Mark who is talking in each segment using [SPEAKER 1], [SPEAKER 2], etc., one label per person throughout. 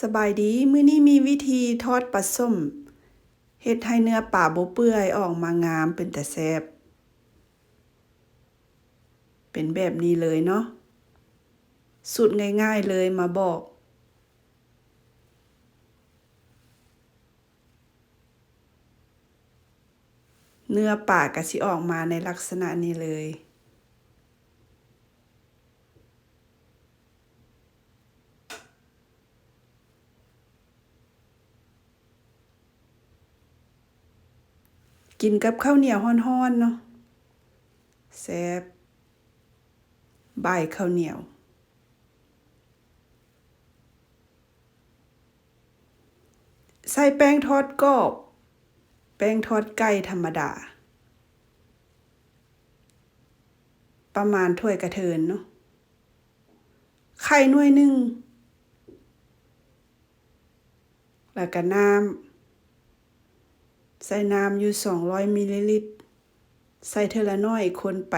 [SPEAKER 1] สบายดีมื้อนี้มีวิธีทอดปลาส้มเฮ็ดให้เนื้อปลาบ่เปื่อยออกมางามเป็นแต่แซ่บเป็นแบบนี้เลยเนาะสูตรง่ายๆเลยมาบอก เนื้อปลาก็สิออกมาในลักษณะนี้เลย กินกับข้าวเหนียวฮ้อนๆเนาะแซ่บบ่ายข้าวเหนียวใส่แป้งทอดกรอบ แป้งทอดไก่ธรรมดา ประมาณถ้วยกระเทินเนาะ ไข่หน่วยหนึ่ง แล้วก็น้ำ ใส่น้ำอยู่สองร้อยมิลลิลิตร ใส่เทอละน้อยคนไป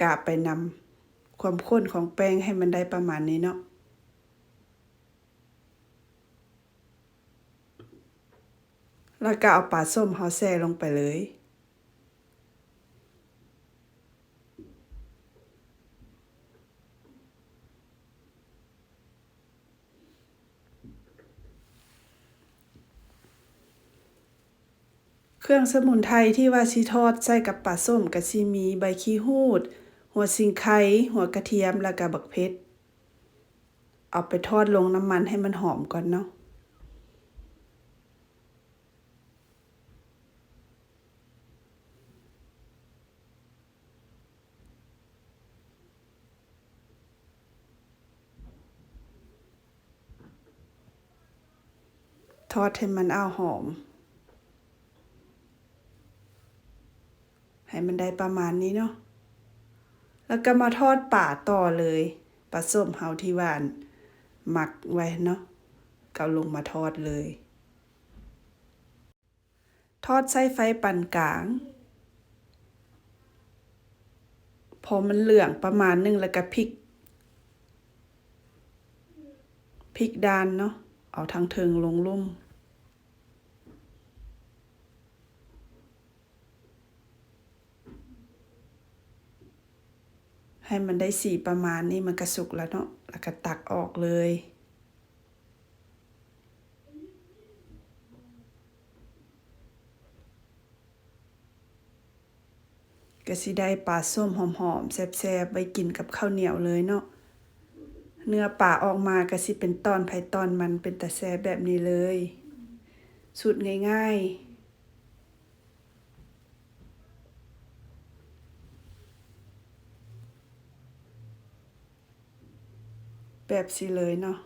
[SPEAKER 1] กาไปนำความข้นของแป้งให้มันได้ประมาณนี้เนาะแล้วก็เอาปลาส้มเฮาแซ่ลงไปเลย เครื่องสมุนไพรที่ว่าสิทอดใส่กับปลาส้มก็สิมีใบขี้หูด หัวสิงไคหัวกระเทียมแล้วก็บักเพชรเอาไปทอดลงน้ำมันให้มันหอมก่อนเนาะทอดให้มันเอาหอม ให้มันได้ประมาณนี้เนาะแล้วก็มาทอดป่าต่อเลยปลาส้มเฮาที่หวาน หมักไว้เนาะก็ลงมาทอดเลย ทอดใส่ไฟปานกลาง พอมันเหลืองประมาณนึงแล้วก็พริกพริกดานเนาะเอาทางเทิงลงลุ่ม ให้มันได้สีประมาณนี้มันกระสุกแล้วเนาะแล้วก็ตักออกเลย ก็สิได้ปลาส้มหอมๆแซ่บๆไว้กินกับข้าวเหนียวเลยเนาะเนื้อปลาออกมาก็สิเป็นตอนไผ่ตอนมันเป็นแต่แซ่บแบบนี้เลยสูตรง่ายๆ แบบสิเลยเนาะ